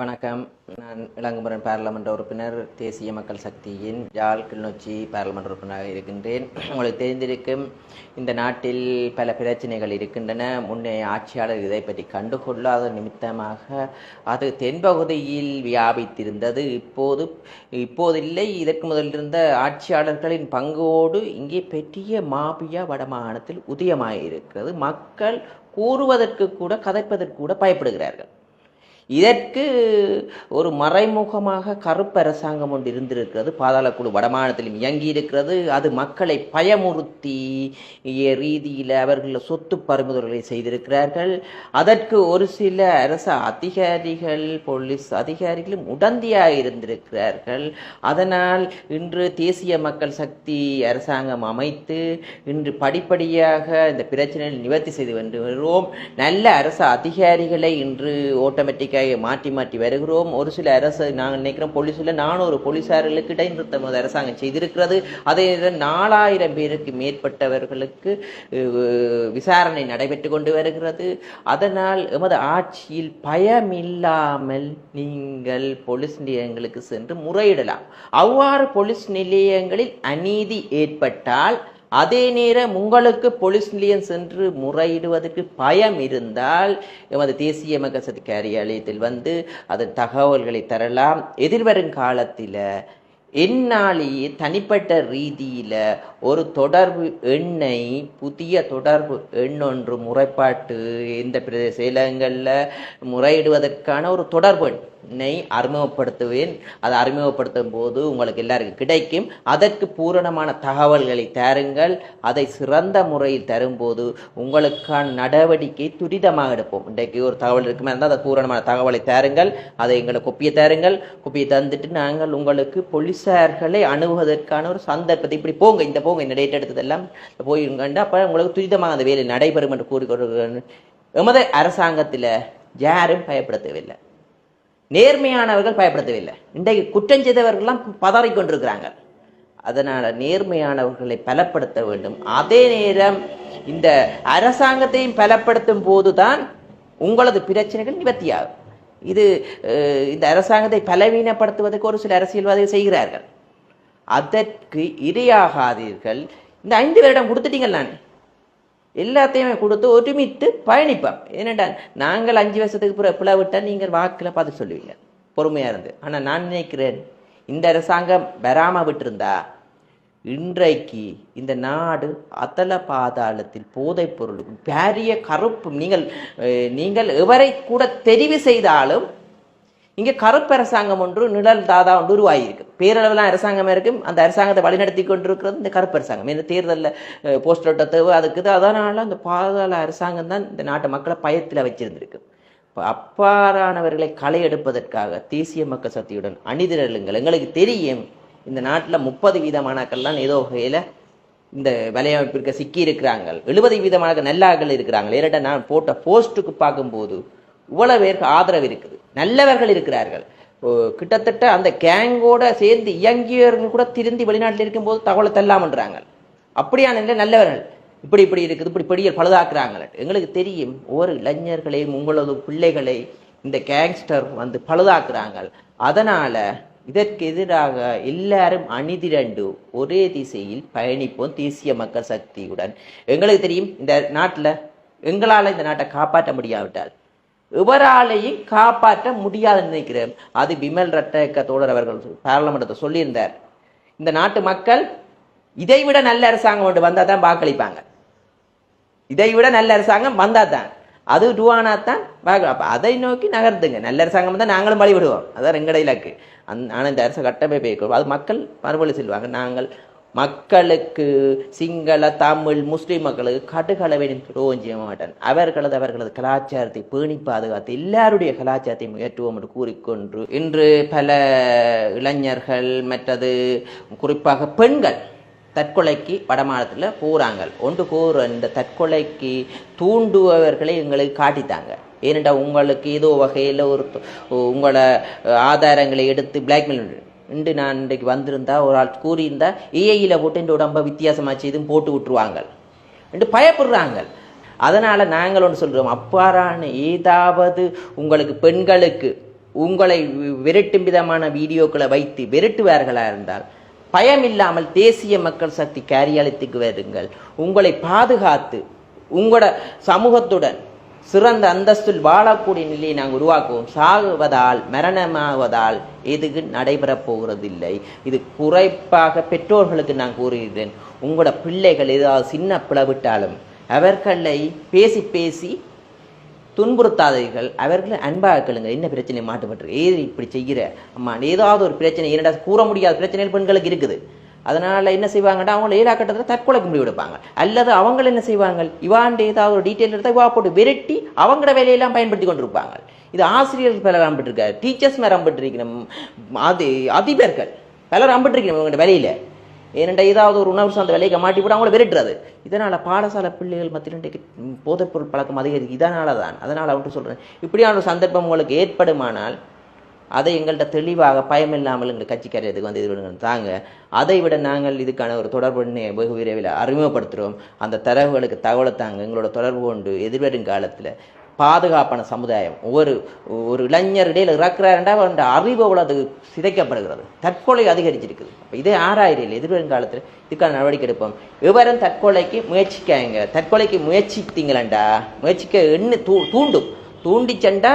வணக்கம். நான் இளங்குமரன் பாராளுமன்ற உறுப்பினர் தேசிய மக்கள் சக்தியின் ஜால் கிளிநொச்சி பாராளுமன்ற உறுப்பினராக இருக்கின்றேன். உங்களுக்கு தெரிந்திருக்கும் இந்த நாட்டில் பல பிரச்சனைகள் இருக்கின்றன. முன்னே ஆட்சியாளர் இதை பற்றி கண்டுகொள்ளாத நிமித்தமாக அது தென்பகுதியில் வியாபித்திருந்தது. இப்போது இப்போதில்லை. இதற்கு முதல் இருந்த ஆட்சியாளர்களின் பங்கோடு இங்கே பெரிய மாபியா வடமாகாணத்தில் உதயமாயிருக்கிறது. மக்கள் கூறுவதற்கு கூட கதைப்பதற்கு கூட பயப்படுகிறார்கள். இதற்கு ஒரு மறைமுகமாக கருப்பரசாங்கம் ஒன்று இருந்திருக்கிறது. பாதாளக்குழு வடமாநிலத்திலும் இயங்கி இருக்கிறது அது மக்களை பயமுறுத்தி ரீதியில் அவர்கள் சொத்து பறிமுதல்களை செய்திருக்கிறார்கள். அதற்கு ஒரு சில அரசு அதிகாரிகள் போலீஸ் அதிகாரிகளும் உடந்தையாக இருந்திருக்கிறார்கள். அதனால் இன்று தேசிய மக்கள் சக்தி அரசாங்கம் அமைத்து இன்று படிப்படியாக இந்த பிரச்சனையில் நிவர்த்தி செய்து வந்து வருகிறோம் நல்ல அரசு அதிகாரிகளை இன்று ஆட்டோமேட்டிக்காக மாற்றி மாற்றி வருகிறோம். ஒரு சில அரசு நாங்கள் நினைக்கிறோம் போலீஸில் நானூறு போலீஸார்களுக்கு இடைநிறுத்தம் அரசாங்கம் செய்திருக்கிறது. அதே நாலாயிரம் பேருக்கு மேற்பட்டவர்களுக்கு விசாரணை நடைபெற்று கொண்டு வருகிறது. அதனால் எமது ஆட்சியில் பயமில்லாமல் நீங்கள் போலீஸ் நிலையங்களுக்கு சென்று முறையிடலாம். அவ்வாறு போலீஸ் நிலையங்களில் அநீதி ஏற்பட்டால் அதே நேரம் உங்களுக்கு போலீஸ் நிலையம் சென்று முறையிடுவதற்கு பயம் இருந்தால் எமது தேசிய மகசதி காரியாலயத்தில் வந்து அதன் தகவல்களை தரலாம். எதிர்வரும் காலத்தில் என்னாலேயே தனிப்பட்ட ரீதியில் ஒரு தொடர்பு எண்ணை புதிய தொடர்பு எண் ஒன்று முறைப்பாட்டு இந்த பிரதேச செயலகங்களில் முறையிடுவதற்கான ஒரு தொடர்பு எண்ணை அறிமுகப்படுத்துவேன். அதை அறிமுகப்படுத்தும் போது உங்களுக்கு எல்லாருக்கும் கிடைக்கும். அதற்கு பூரணமான தகவல்களை தாருங்கள். அதை சிறந்த முறையில் தரும்போது உங்களுக்கான நடவடிக்கை துரிதமாக எடுப்போம். இன்றைக்கு ஒரு தகவல் இருக்குமே இருந்தால் அதை பூரணமான தகவலை தாருங்கள். அதை எங்களை கொப்பியை தருங்கள். கொப்பியை தந்துட்டு நாங்கள் உங்களுக்கு போலீசார்களை அணுகுவதற்கான ஒரு சந்தர்ப்பத்தை இப்படி போங்க இந்த போங்க இந்த டேட் எடுத்ததெல்லாம். போயிருங்கண்டு அப்போ உங்களுக்கு துரிதமாக அந்த வேலை நடைபெறும் என்று கூறிக்கொண்டு எமது அரசாங்கத்தில் யாரும் பயப்படுத்தவில்லை. நேர்மையானவர்கள் பயப்படுத்தவில்லை. இன்றைக்கு குற்றம் செய்தவர்கள்லாம் பதறிக் கொண்டிருக்கிறாங்க அதனால் நேர்மையானவர்களை பலப்படுத்த வேண்டும். அதே நேரம் இந்த அரசாங்கத்தையும் பலப்படுத்தும் போதுதான் உங்களது பிரச்சனைகள் நிவர்த்தியாகும். இது இந்த அரசாங்கத்தை பலவீனப்படுத்துவதற்கு ஒரு சில அரசியல்வாதிகள் செய்கிறார்கள். அதற்கு இரையாகாதீர்கள். இந்த ஐந்து வருடம் நான்? எல்லாத்தையுமே கொடுத்து ஒருமித்து பயணிப்போம். ஏனென்றா நாங்கள் அஞ்சு வருஷத்துக்கு பிற பிளவிட்டால் நீங்கள் வாக்கில் பார்த்து சொல்லுவீங்க. பொறுமையாக இருந்து. ஆனால் நான் நினைக்கிறேன் இந்த அரசாங்கம் வராமல் விட்டுருந்தா இன்றைக்கு இந்த நாடு அத்தல பாதாளத்தில் போதைப் பொருளுக்கும் பெரிய கருப்பு நீங்கள் நீங்கள் எவரை கூட தெரிவு செய்தாலும் இங்கே கருப்பு அரசாங்கம் ஒன்று நிழல் தாதா ஒன்று உருவாகியிருக்கு. பேரளவிலாம் அரசாங்கம் இருக்கும் அந்த அரசாங்கத்தை வழிநடத்தி கொண்டிருக்கிறது இந்த கருப்பு அரசாங்கம். இந்த தேர்தலில் போஸ்டர் ஒட்ட தேவை அதுக்கு அதனால் அதனால அந்த பாதாள அரசாங்கம் தான் இந்த நாட்டு மக்களை பயத்தில் வச்சிருந்திருக்கு. இப்போ அப்பாறானவர்களை களை எடுப்பதற்காக தேசிய மக்கள் சக்தியுடன் அணிதிரளுங்கள் எங்களுக்கு தெரியும் இந்த நாட்டில் முப்பது வீதமானாக்கள்லாம் ஏதோ வகையில் இந்த வலையமைப்பிற்கு சிக்கி இருக்கிறாங்க எழுபது வீதமான நல்லாக்கள் இருக்கிறாங்க. ஏறட்ட நான் போட்ட போஸ்ட்டுக்கு பார்க்கும்போது இவ்வளவு பேருக்கு ஆதரவு இருக்குது. நல்லவர்கள் இருக்கிறார்கள். ஓ, கிட்டத்தட்ட அந்த கேங்கோட சேர்ந்து இயங்கியவர்கள் கூட திருந்தி வெளிநாட்டில் இருக்கும்போது தகவலை தள்ளாமன்றாங்க அப்படியான நிலை நல்லவர்கள். இப்படி இப்படி இருக்குது இப்படி இப்படி பழுதாக்குறாங்க எங்களுக்கு தெரியும் ஒவ்வொரு இளைஞர்களையும் உங்களது பிள்ளைகளை இந்த கேங்ஸ்டர் வந்து பழுதாக்குறாங்க. அதனால இதற்கு எதிராக எல்லாரும் அணிதிரண்டு ஒரே திசையில் பயணிப்போம் தேசிய மக்கள் சக்தியுடன். எங்களுக்கு தெரியும் இந்த நாட்டில் எங்களால் இந்த நாட்டை காப்பாற்ற முடியாவிட்டால். எவராலையும் காப்பாற்ற முடியாதுன்னு நினைக்கிறேன். அது விமல் ரட்டக்க தோழர் அவர்கள் பாராளுமன்றத்தை சொல்லியிருந்தார். இந்த நாட்டு மக்கள் இதை விட நல்ல அரசாங்கம் ஒன்று வந்தால் தான் வாக்களிப்பாங்க. இதை விட நல்ல அரசாங்கம் வந்தால் தான் அது ரூவானா தான் வாக்கு அப்போ அதை நோக்கி நகர்த்துங்க நல்ல அரசாங்கம் தான் நாங்களும் வழிவிடுவோம் அதான் எங்கட இலக்கு அந் ஆனால் இந்த அரசு கட்டமைப்பை அது மக்கள் மறுபடி செல்வாங்க நாங்கள் மக்களுக்கு சிங்கள தமிழ் முஸ்லீம் மக்களுக்கு கடுகளவின் துரோகம் செய்ய அவர்களது அவர்களது கலாச்சாரத்தை பேணி பாதுகாத்து எல்லாருடைய கலாச்சாரத்தை முயற்றுவோம் என்று கூறிக்கொண்டு இன்று பல இளைஞர்கள் மற்றது குறிப்பாக பெண்கள் தற்கொலைக்கு வடமாநிலத்தில் போகிறாங்க ஒன்று கூறு இந்த தற்கொலைக்கு தூண்டுபவர்களை எங்களுக்கு காட்டித்தாங்க. ஏனென்றால் உங்களுக்கு ஏதோ வகையில் ஒரு உங்களை ஆதாரங்களை எடுத்து பிளாக்மெயில் இன்று நான் இன்றைக்கு வந்திருந்தா ஒரு ஆள் கூறியிருந்தா ஏஐயில் போட்டு இந்த உடம்ப வித்தியாசமாக செய்தும் போட்டு விட்டுருவாங்க. என்று பயப்படுறாங்க. அதனால் நாங்கள் ஒன்று சொல்கிறோம் அப்பாறான ஏதாவது உங்களுக்கு பெண்களுக்கு உங்களை விரட்டும் விதமான வீடியோக்களை வைத்து விரட்டுவார்களாக இருந்தால் பயமில்லாமல் தேசிய மக்கள் சக்தி காரியாலயத்துக்கு வருங்கள். உங்களை பாதுகாத்து உங்களோட சமூகத்துடன் சிறந்த அந்தஸ்தில் வாழக்கூடிய நிலையை நாங்கள் உருவாக்குவோம். சாகுவதால் மரணமாவதால் எதுக்கு நடைபெறப் போகிறதில்லை. இது குறைப்பாக பெற்றோர்களுக்கு நான் கூறுகிறேன். உங்களோட பிள்ளைகள் ஏதாவது சின்ன பிளவிட்டாலும் அவர்களை பேசி பேசி துன்புறுத்தாதீர்கள். அவர்களை அன்பாக கேளுங்க என்ன பிரச்சனை மாட்டுப்பட்டு ஏது இப்படி செய்கிற? அம்மா ஏதாவது ஒரு பிரச்சனை என்னடா கூற முடியாத பிரச்சனைகள் பெண்களுக்கு இருக்குது. அதனால் என்ன செய்வாங்கன்னா அவங்க ஏழா கட்டத்தில் தற்கொலைக்கு முடிவு அல்லது அவங்க என்ன செய்வாங்க இவாண்ட ஏதாவது ஒரு டீட்டெயில் எடுத்தால் இவா போட்டு விரட்டி அவங்களோட வேலையெல்லாம் பயன்படுத்தி கொண்டிருப்பாங்க. இது ஆசிரியர்கள் பலர் அம்பிட்டிருக்காரு. டீச்சர்ஸ் மேலே அம்பிட்டிருக்கணும். அது அதிபர்கள் பலர் அம்பிட்டிருக்கணும் இவங்களோட வேலையில். ஏனெண்டா ஏதாவது ஒரு உணவு சார்ந்த வேலையை மாட்டி போட்டு அவங்கள விரட்டுறது. இதனால் பாடசாலை பிள்ளைகள் மத்தியில் போதைப்பொருள் பழக்கம் அதிகரிக்கு இதனால தான் அதனால் அவன்ட்டு சொல்கிறேன் இப்படியான ஒரு சந்தர்ப்பம் உங்களுக்கு ஏற்படுமானால் அதை எங்கள்கிட்ட தெளிவாக பயமில்லாமல் எங்கள் கட்சிக்காரத்துக்கு வந்து இது தாங்க அதை விட நாங்கள் இதுக்கான ஒரு தொடர்பு வெகு விரைவில் அறிமுகப்படுத்துகிறோம் அந்த தரவுகளுக்கு தகவலை தாங்க எங்களோட தொடர்பு கொண்டு எதிர்வரும் காலத்தில் பாதுகாப்பான சமுதாயம் ஒவ்வொரு ஒரு இளைஞர் இடையில் இறக்குறாருண்டா அவருடைய அறிவு அவ்வளவு சிதைக்கப்படுகிறது. தற்கொலை அதிகரிச்சிருக்குது. அப்போ இதே ஆறாயிரம் எதிர்வரும் காலத்தில் இதுக்கான நடவடிக்கை எடுப்போம். விவரம் தற்கொலைக்கு முயற்சிக்காங்க. தற்கொலைக்கு முயற்சித்தீங்களா முயற்சிக்க எண்ணு தூ தூண்டும். தூண்டிச்சண்டா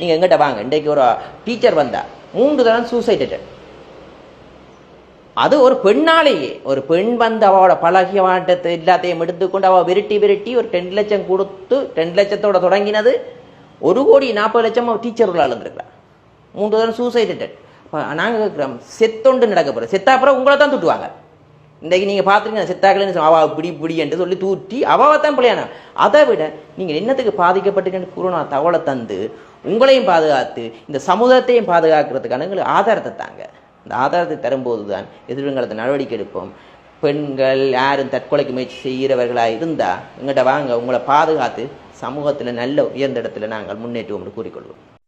நீங்கள் எங்கிட்ட வாங்க. இன்றைக்கு ஒரு டீச்சர் வந்தா. மூன்று தரம் சூசைட் அட்டன் அது ஒரு பெண்ணாலேயே. ஒரு பெண் வந்து அவளோட பழகிய மாட்டத்தை எல்லாத்தையும் எடுத்துக்கொண்டு அவள் விரட்டி விரட்டி ஒரு ரெண்டு லட்சம் கொடுத்து ரெண்டு லட்சத்தோட தொடங்கினது. ஒரு கோடி நாற்பது லட்சம் அவள் டீச்சர்களால் இருந்திருக்கிறார் மூன்று தரம் சூசைட் அட்டன் நாங்கள் கேட்குறோம் செத்தொண்டு நடக்க போகிறோம் செத்தா அப்புறம் உங்களை தான் தூட்டுவாங்க. இன்றைக்கு நீங்கள் பார்த்துருங்க செத்தாக்கலன்னு அவள் பிடி பிடி என்று சொல்லி தூட்டி அவாவைத்தான் தான் பிள்ளையான அதை விட நீங்கள் என்னத்துக்கு பாதிக்கப்பட்டிருக்கேன்னு கூறணும் தகவலை தந்து உங்களையும் பாதுகாத்து இந்த சமூகத்தையும் பாதுகாக்கிறதுக்கான எங்களுக்கு ஆதாரத்தை தாங்க. இந்த ஆதாரத்தை தரும்போது தான் எதிர்காலத்தை நடவடிக்கை எடுப்போம். பெண்கள் யாரும் தற்கொலைக்கு முயற்சி செய்கிறவர்களாக இருந்தால் எங்கிட்ட வாங்க உங்களை பாதுகாத்து சமூகத்தில் நல்ல உயர்ந்த இடத்துல நாங்கள் முன்னேற்றுவோம் என்று கூறிக்கொள்வோம்.